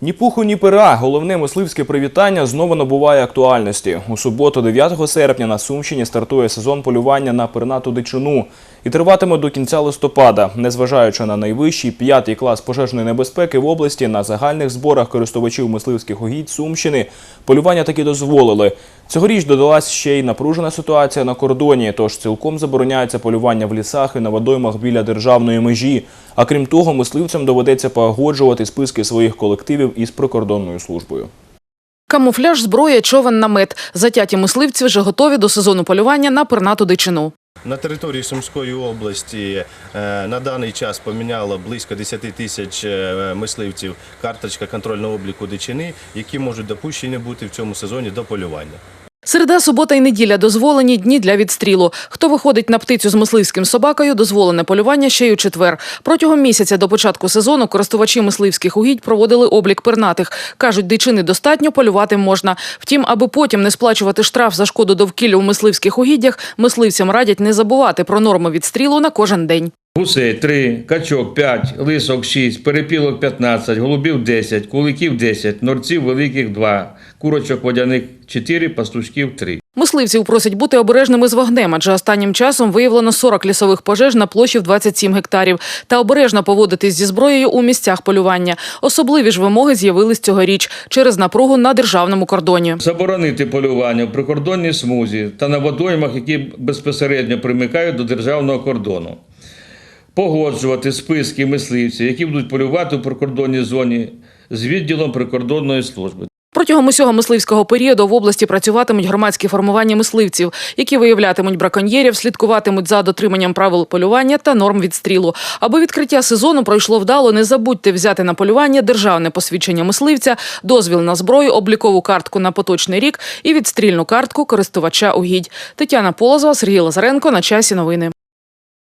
Ні пуху, ні пера. Головне мисливське привітання знову набуває актуальності. У суботу, 9 серпня, на Сумщині стартує сезон полювання на пернату дичину і триватиме до кінця листопада. Незважаючи на найвищий п'ятий клас пожежної небезпеки в області, на загальних зборах користувачів мисливських угідь Сумщини полювання таки дозволили. Цьогоріч додалась ще й напружена ситуація на кордоні, тож цілком забороняється полювання в лісах і на водоймах біля державної межі. А крім того, мисливцям доведеться погоджувати списки своїх колективів із прикордонною службою. Камуфляж, зброя, човен, намет. Затяті мисливці вже готові до сезону полювання на пернату дичину. На території Сумської області е, на даний час поміняло близько 10 тисяч е, мисливців карточка контрольного обліку дичини, які можуть допущені бути в цьому сезоні до полювання. Середа, субота і неділя дозволені дні для відстрілу. Хто виходить на птицю з мисливським собакою, дозволене полювання ще й у четвер. Протягом місяця до початку сезону користувачі мисливських угідь проводили облік пернатих. Кажуть, дичини достатньо, полювати можна. Втім, аби потім не сплачувати штраф за шкоду довкіллю у мисливських угіддях, мисливцям радять не забувати про норми відстрілу на кожен день. Гусей 3, качок 5, лисок 6, перепілок 15, голубів 10, куликів 10, норців великих 2, курочок водяних 4, пастушків 3. Мисливців просять бути обережними з вогнем, адже останнім часом виявлено 40 лісових пожеж на площі в 27 гектарів. Та обережно поводитись зі зброєю у місцях полювання. Особливі ж вимоги з'явились цьогоріч через напругу на державному кордоні. Заборонити полювання в прикордонній смузі та на водоймах, які безпосередньо примикають до державного кордону. Погоджувати списки мисливців, які будуть полювати у прикордонній зоні з відділом прикордонної служби. Протягом усього мисливського періоду в області працюватимуть громадські формування мисливців, які виявлятимуть браконьєрів, слідкуватимуть за дотриманням правил полювання та норм відстрілу. Аби відкриття сезону пройшло вдало, не забудьте взяти на полювання державне посвідчення мисливця, дозвіл на зброю, облікову картку на поточний рік і відстрільну картку користувача угідь. Тетяна Полозова, Сергій Лазаренко. На часі новини.